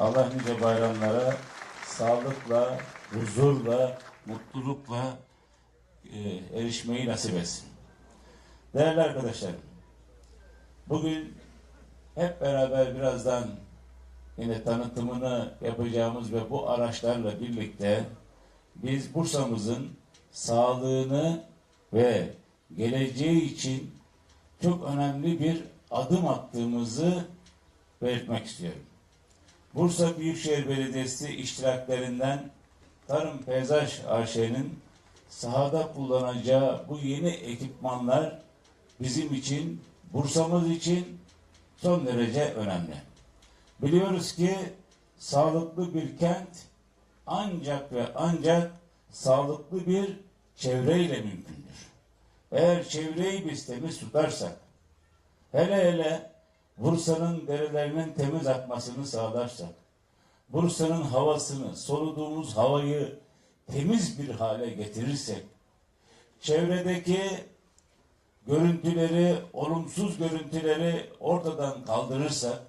Allah nice bayramlara sağlıkla, huzurla, mutlulukla e, erişmeyi nasip etsin. Değerli arkadaşlarım, bugün hep beraber birazdan yine tanıtımını yapacağımız ve bu araçlarla birlikte biz Bursa'mızın sağlığını ve geleceği için çok önemli bir adım attığımızı belirtmek istiyorum. Bursa Büyükşehir Belediyesi iştiraklerinden Tarım Peyzaj AŞ'nin sahada kullanacağı bu yeni ekipmanlar bizim için, Bursa'mız için son derece önemli. Biliyoruz ki sağlıklı bir kent ancak ve ancak sağlıklı bir çevreyle mümkündür. Eğer çevreyi biz temiz tutarsak, hele hele Bursa'nın derelerinin temiz akmasını sağlarsak, Bursa'nın havasını, soluduğumuz havayı temiz bir hale getirirsek, çevredeki görüntüleri, olumsuz görüntüleri ortadan kaldırırsak,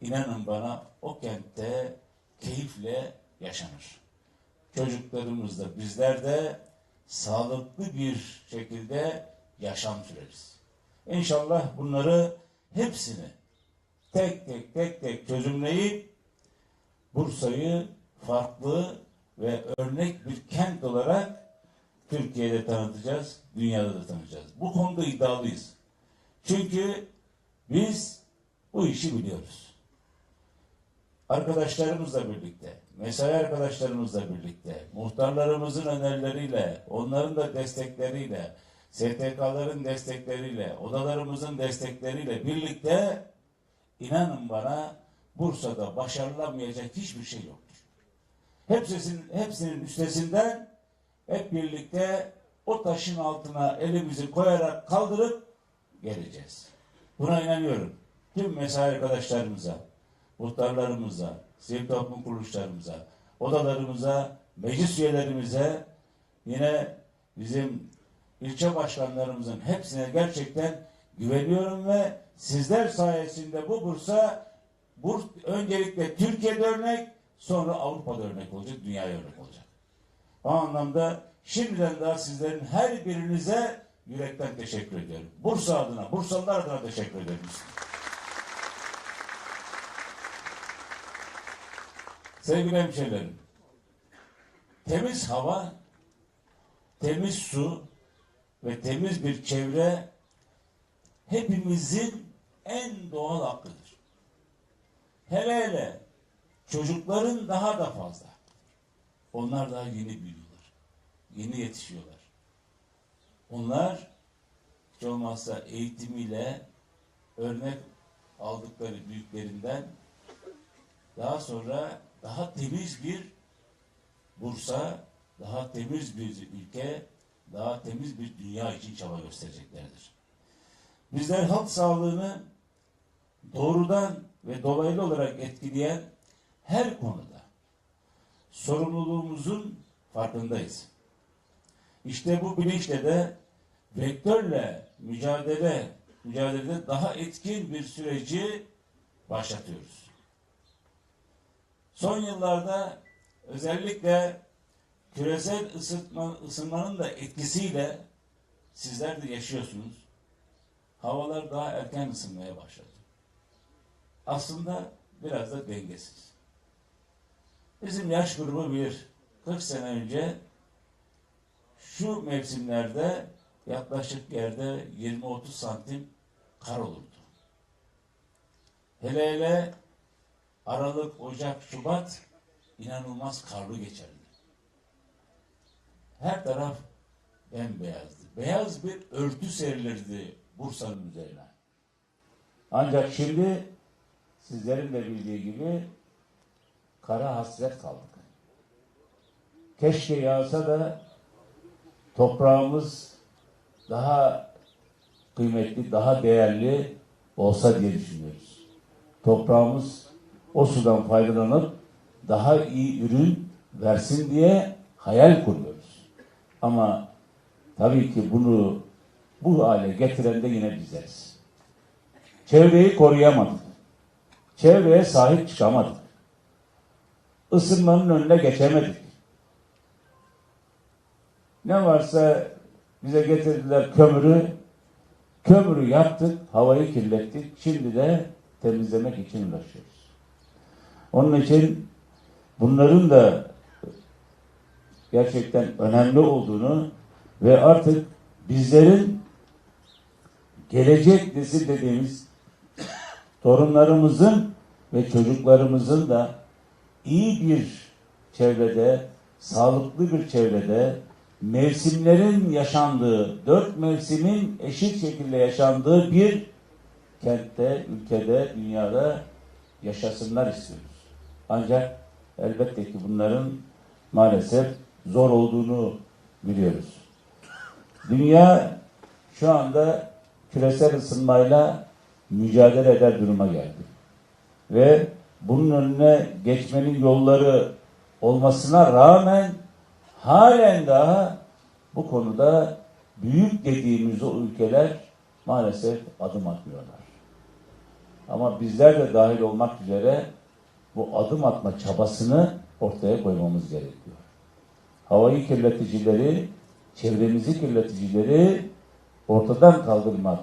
inanın bana o kentte keyifle yaşanır. Çocuklarımız da bizler de sağlıklı bir şekilde yaşam süreriz. İnşallah bunları hepsini tek tek tek tek çözümleyip Bursa'yı farklı ve örnek bir kent olarak Türkiye'de tanıtacağız, dünyada da tanıtacağız. Bu konuda iddialıyız. Çünkü biz bu işi biliyoruz. Arkadaşlarımızla birlikte, mesai arkadaşlarımızla birlikte, muhtarlarımızın önerileriyle, onların da destekleriyle, STK'ların destekleriyle, odalarımızın destekleriyle birlikte inanın bana Bursa'da başarılamayacak hiçbir şey yoktur. Hepsinin, hepsinin üstesinden hep birlikte o taşın altına elimizi koyarak kaldırıp geleceğiz. Buna inanıyorum. Tüm mesai arkadaşlarımıza, muhtarlarımıza, sivil toplum kuruluşlarımıza, odalarımıza, meclis üyelerimize, yine bizim ilçe başkanlarımızın hepsine gerçekten güveniyorum ve sizler sayesinde bu Bursa Burs öncelikle Türkiye'de örnek, sonra Avrupa'da örnek olacak, dünyaya örnek olacak. O anlamda şimdiden daha sizlerin her birinize yürekten teşekkür ediyorum. Bursa adına, Bursalılar adına teşekkür ederim. Sevgili hemşehrilerim, temiz hava, temiz su ve temiz bir çevre hepimizin en doğal hakkıdır. Hele hele çocukların daha da fazla. Onlar daha yeni büyüyorlar. Yeni yetişiyorlar. Onlar hiç olmazsa eğitimiyle örnek aldıkları büyüklerinden daha sonra daha temiz bir Bursa, daha temiz bir ülke, daha temiz bir dünya için çaba göstereceklerdir. Bizler halk sağlığını doğrudan ve dolaylı olarak etkileyen her konuda sorumluluğumuzun farkındayız. İşte bu bilinçle de vektörle mücadele mücadelede daha etkin bir süreci başlatıyoruz. Son yıllarda özellikle küresel ısıtma, ısınmanın da etkisiyle sizler de yaşıyorsunuz. Havalar daha erken ısınmaya başladı. Aslında biraz da dengesiz. Bizim yaş grubu bir 40 sene önce şu mevsimlerde yaklaşık yerde 20-30 santim kar olurdu. Hele hele Aralık, Ocak, Şubat inanılmaz karlı geçerdi. Her taraf bembeyazdı. Beyaz bir örtü serilirdi Bursa'nın üzerine. Ancak şimdi sizlerin de bildiği gibi kara hasret kaldık. Keşke yağsa da toprağımız daha kıymetli, daha değerli olsa diye düşünüyoruz. Toprağımız o sudan faydalanıp daha iyi ürün versin diye hayal kuruyoruz. Ama tabii ki bunu bu hale getiren de yine bizleriz. Çevreyi koruyamadık. Çevreye sahip çıkamadık. ısınmanın önüne geçemedik. Ne varsa bize getirdiler kömürü. Kömürü yaktık, havayı kirlettik. Şimdi de temizlemek için uğraşıyoruz. Onun için bunların da gerçekten önemli olduğunu ve artık bizlerin gelecek nesil dediğimiz torunlarımızın ve çocuklarımızın da iyi bir çevrede, sağlıklı bir çevrede, mevsimlerin yaşandığı, dört mevsimin eşit şekilde yaşandığı bir kentte, ülkede, dünyada yaşasınlar istiyoruz. Ancak elbette ki bunların maalesef zor olduğunu biliyoruz. Dünya şu anda küresel ısınmayla mücadele eder duruma geldi. Ve bunun önüne geçmenin yolları olmasına rağmen halen daha bu konuda büyük dediğimiz o ülkeler maalesef adım atmıyorlar. Ama bizler de dahil olmak üzere bu adım atma çabasını ortaya koymamız gerekiyor. Havayı kirleticileri, çevremizi kirleticileri ortadan kaldırmak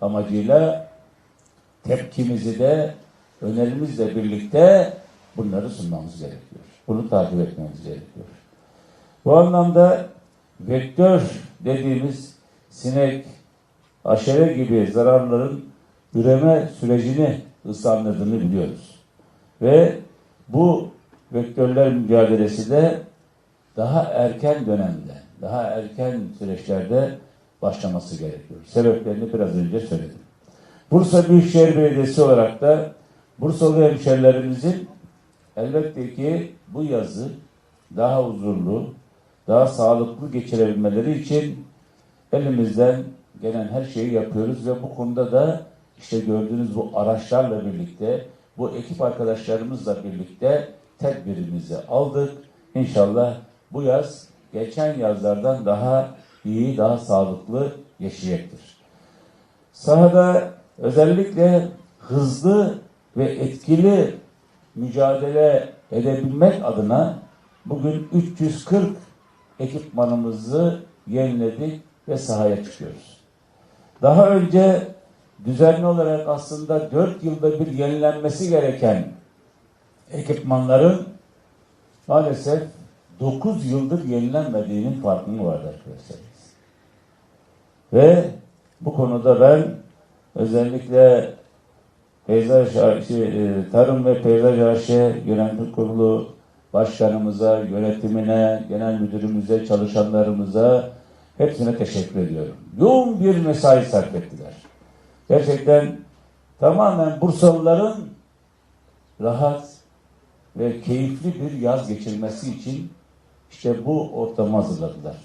amacıyla tepkimizi de önerimizle birlikte bunları sunmamız gerekiyor. Bunu takip etmemiz gerekiyor. Bu anlamda vektör dediğimiz sinek, aşere gibi zararların üreme sürecini ıslandırdığını biliyoruz. Ve bu vektörler mücadelesi de daha erken dönemde, daha erken süreçlerde başlaması gerekiyor. Sebeplerini biraz önce söyledim. Bursa Büyükşehir Belediyesi olarak da Bursalı hemşerilerimizin elbette ki bu yazı daha huzurlu, daha sağlıklı geçirebilmeleri için elimizden gelen her şeyi yapıyoruz ve bu konuda da işte gördüğünüz bu araçlarla birlikte, bu ekip arkadaşlarımızla birlikte tedbirimizi aldık. İnşallah bu yaz geçen yazlardan daha iyi, daha sağlıklı geçecektir. Sahada özellikle hızlı ve etkili mücadele edebilmek adına bugün 340 ekipmanımızı yeniledik ve sahaya çıkıyoruz. Daha önce düzenli olarak aslında 4 yılda bir yenilenmesi gereken ekipmanların maalesef 9 yıldır yenilenmediğinin farkında vardı arkadaşlar. Ve bu konuda ben özellikle Peyzaj şey, e, Tarım ve Peyzaj AŞ Yönetim Kurulu Başkanımıza, yönetimine, genel müdürümüze, çalışanlarımıza hepsine teşekkür ediyorum. Yoğun bir mesai sarf ettiler. Gerçekten tamamen Bursalıların rahat ve keyifli bir yaz geçirmesi için işte bu ortamı hazırladılar.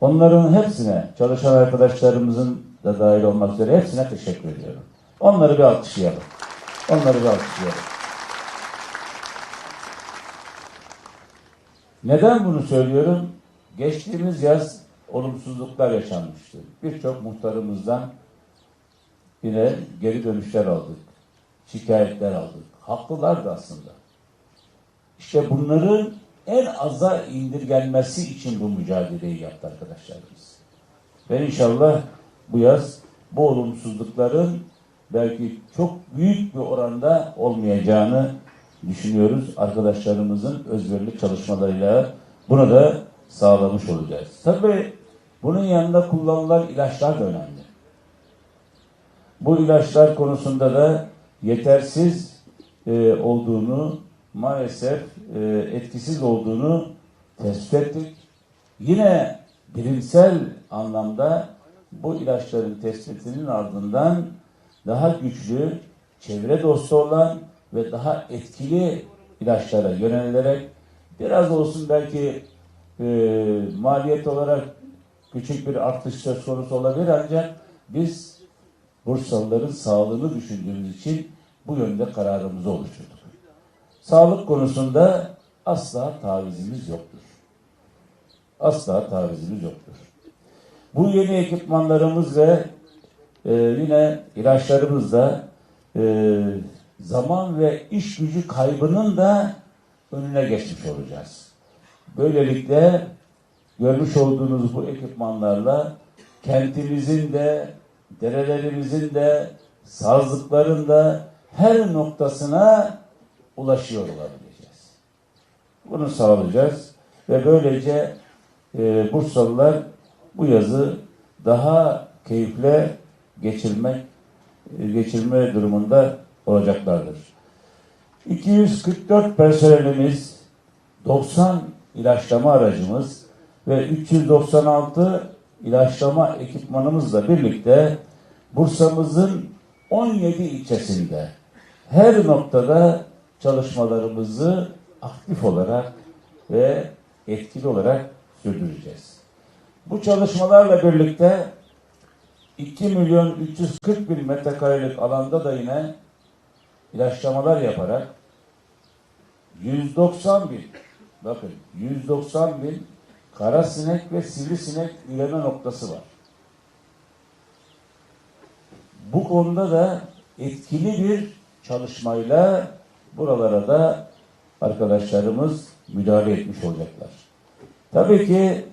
Onların hepsine, çalışan arkadaşlarımızın da dahil olmak üzere hepsine teşekkür ediyorum. Onları bir alkışlayalım. Onları bir alkışlayalım. Neden bunu söylüyorum? Geçtiğimiz yaz olumsuzluklar yaşanmıştı. Birçok muhtarımızdan yine geri dönüşler aldık. Şikayetler aldık. Haklılardı aslında. İşte bunların en aza indirgenmesi için bu mücadeleyi yaptı arkadaşlarımız. Ve inşallah bu yaz bu olumsuzlukların belki çok büyük bir oranda olmayacağını düşünüyoruz. Arkadaşlarımızın özverili çalışmalarıyla bunu da sağlamış olacağız. Tabii bunun yanında kullanılan ilaçlar da önemli. Bu ilaçlar konusunda da yetersiz e, olduğunu maalesef e, etkisiz olduğunu tespit ettik. Yine bilimsel anlamda bu ilaçların tespitinin ardından daha güçlü, çevre dostu olan ve daha etkili ilaçlara yönelilerek biraz olsun belki e, maliyet olarak küçük bir artış söz konusu olabilir ancak biz Bursalıların sağlığını düşündüğümüz için bu yönde kararımızı oluşturduk. Sağlık konusunda asla tavizimiz yoktur. Asla tavizimiz yoktur. Bu yeni ekipmanlarımız ve e, yine ilaçlarımızla e, zaman ve iş gücü kaybının da önüne geçmiş olacağız. Böylelikle görmüş olduğunuz bu ekipmanlarla kentimizin de, derelerimizin de, sazlıkların da her noktasına ulaşıyor olabileceğiz. Bunu sağlayacağız ve böylece e, Bursalılar bu yazı daha keyifle geçirmek e, geçirme durumunda olacaklardır. 244 personelimiz, 90 ilaçlama aracımız ve 396 ilaçlama ekipmanımızla birlikte Bursa'mızın 17 ilçesinde her noktada çalışmalarımızı aktif olarak ve etkili olarak sürdüreceğiz. Bu çalışmalarla birlikte 2 milyon 340 bin metrekarelik alanda da yine ilaçlamalar yaparak 190 bin bakın 190 bin kara sinek ve sivrisinek üreme noktası var. Bu konuda da etkili bir çalışmayla buralara da arkadaşlarımız müdahale etmiş olacaklar. Tabii ki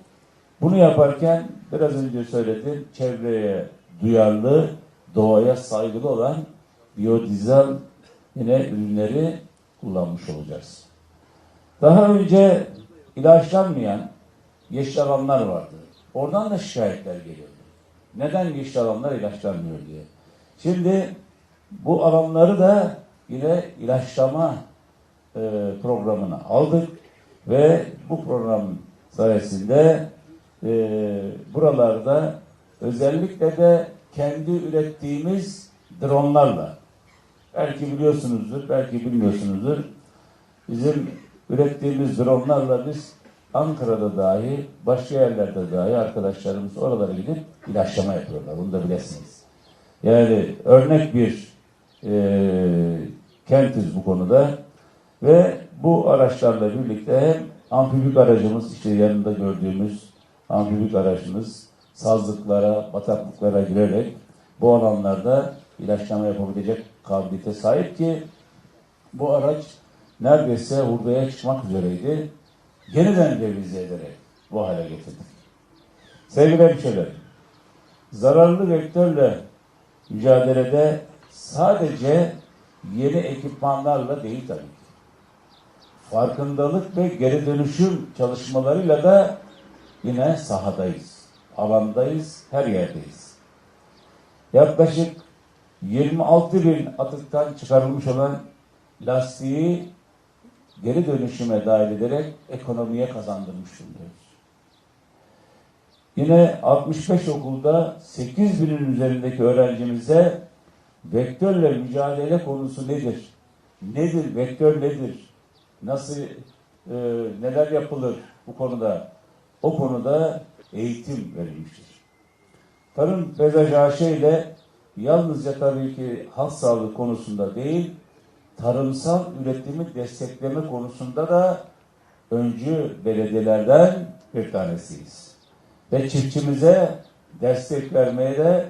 bunu yaparken biraz önce söyledim çevreye duyarlı, doğaya saygılı olan biyodizel yine ürünleri kullanmış olacağız. Daha önce ilaçlanmayan yeşil alanlar vardı. Oradan da şikayetler geliyordu. Neden yeşil alanlar ilaçlanmıyor diye. Şimdi bu alanları da yine ilaçlama e, programına aldık ve bu program sayesinde e, buralarda özellikle de kendi ürettiğimiz dronlarla belki biliyorsunuzdur, belki bilmiyorsunuzdur. Bizim ürettiğimiz dronlarla biz Ankara'da dahi, başka yerlerde dahi arkadaşlarımız oralara gidip ilaçlama yapıyorlar. Bunu da bilesiniz. Yani örnek bir e, kentiz bu konuda ve bu araçlarla birlikte hem amfibik aracımız işte yanında gördüğümüz amfibik aracımız sazlıklara, bataklıklara girerek bu alanlarda ilaçlama yapabilecek kabiliyete sahip ki bu araç neredeyse hurdaya çıkmak üzereydi. Yeniden revize ederek bu hale getirdik. Sevgili hemşehrilerim, zararlı vektörle mücadelede sadece yeni ekipmanlarla değil tabii ki. Farkındalık ve geri dönüşüm çalışmalarıyla da yine sahadayız, alandayız, her yerdeyiz. Yaklaşık 26 bin atıktan çıkarılmış olan lastiği geri dönüşüme dahil ederek ekonomiye kazandırmış bulunuyoruz. Yine 65 okulda 8 binin üzerindeki öğrencimize vektörle mücadele konusu nedir? Nedir? Vektör nedir? Nasıl e, neler yapılır bu konuda? O konuda eğitim verilmiştir. Tarım Peyzaj ile yalnızca tabii ki halk sağlığı konusunda değil, tarımsal üretimi destekleme konusunda da öncü belediyelerden bir tanesiyiz. Ve çiftçimize destek vermeye de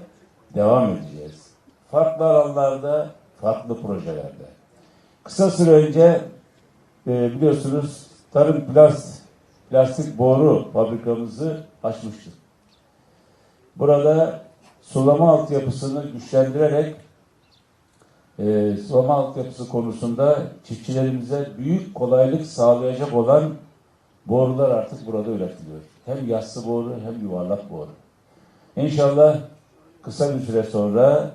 devam edeceğiz. Farklı alanlarda, farklı projelerde. Kısa süre önce e, biliyorsunuz tarım plast, plastik boru fabrikamızı açmıştık. Burada sulama altyapısını güçlendirerek e, sulama altyapısı konusunda çiftçilerimize büyük kolaylık sağlayacak olan borular artık burada üretiliyor. Hem yassı boru hem yuvarlak boru. İnşallah kısa bir süre sonra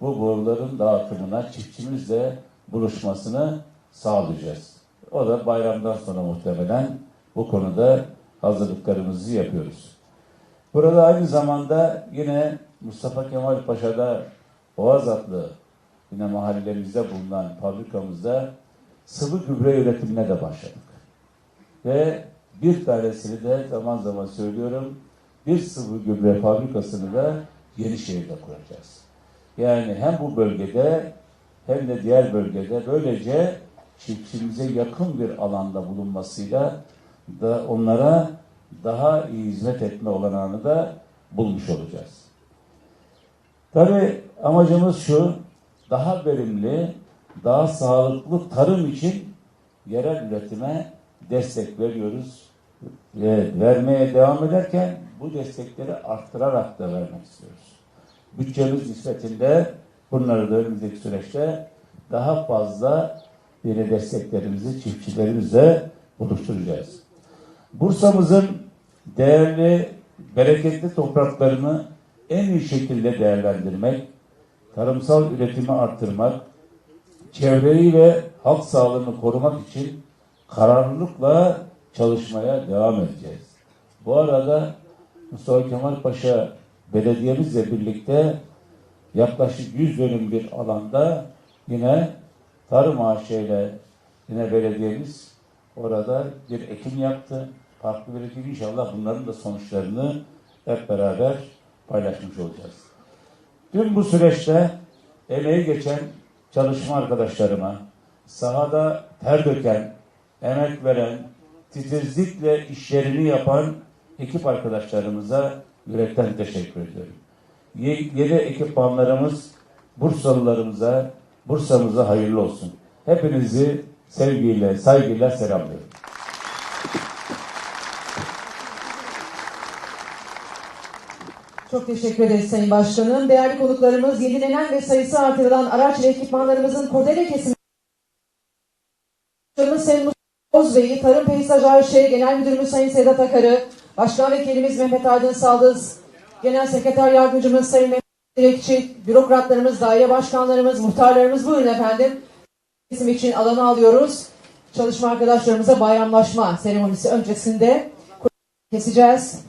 bu boruların dağıtımına çiftçimizle buluşmasını sağlayacağız. O da bayramdan sonra muhtemelen bu konuda hazırlıklarımızı yapıyoruz. Burada aynı zamanda yine Mustafa Kemal Paşa'da Boğaz adlı yine mahallemizde bulunan fabrikamızda sıvı gübre üretimine de başladık. Ve bir tanesini de zaman zaman söylüyorum, bir sıvı gübre fabrikasını da Yenişehir'de kuracağız. Yani hem bu bölgede hem de diğer bölgede böylece çiftçimize yakın bir alanda bulunmasıyla da onlara daha iyi hizmet etme olanağını da bulmuş olacağız. Tabi amacımız şu, daha verimli, daha sağlıklı tarım için yerel üretime destek veriyoruz. Ve vermeye devam ederken bu destekleri arttırarak da vermek istiyoruz. Bütçemiz nispetinde bunları da önümüzdeki süreçte daha fazla yine desteklerimizi çiftçilerimizle buluşturacağız. Bursa'mızın değerli, bereketli topraklarını en iyi şekilde değerlendirmek, tarımsal üretimi arttırmak, çevreyi ve halk sağlığını korumak için kararlılıkla çalışmaya devam edeceğiz. Bu arada Mustafa Kemal Paşa belediyemizle birlikte yaklaşık 100 dönüm bir alanda yine tarım ağaçıyla yine belediyemiz orada bir ekim yaptı. Farklı bir ekim inşallah bunların da sonuçlarını hep beraber paylaşmış olacağız. Tüm bu süreçte emeği geçen çalışma arkadaşlarıma, sahada ter döken, emek veren, titizlikle işlerini yapan ekip arkadaşlarımıza yürekten teşekkür ediyorum. Ye- Yeni ekipmanlarımız Bursalılarımıza, Bursa'mıza hayırlı olsun. Hepinizi sevgiyle, saygıyla selamlıyorum. Çok teşekkür ederiz Sayın Başkanım. Değerli konuklarımız yenilenen ve sayısı artırılan araç ve ekipmanlarımızın kordele kesimi Sayın Mustafa Bozbey'i, Tarım Peyzaj AŞ Genel Müdürümüz Sayın Sedat Akar'ı, Başkan Vekilimiz Mehmet Aydın Saldız, Genel Sekreter Yardımcımız Sayın Mehmet Direkçi, bürokratlarımız, daire başkanlarımız, muhtarlarımız buyurun efendim. Kesim için alanı alıyoruz. Çalışma arkadaşlarımıza bayramlaşma seremonisi öncesinde keseceğiz.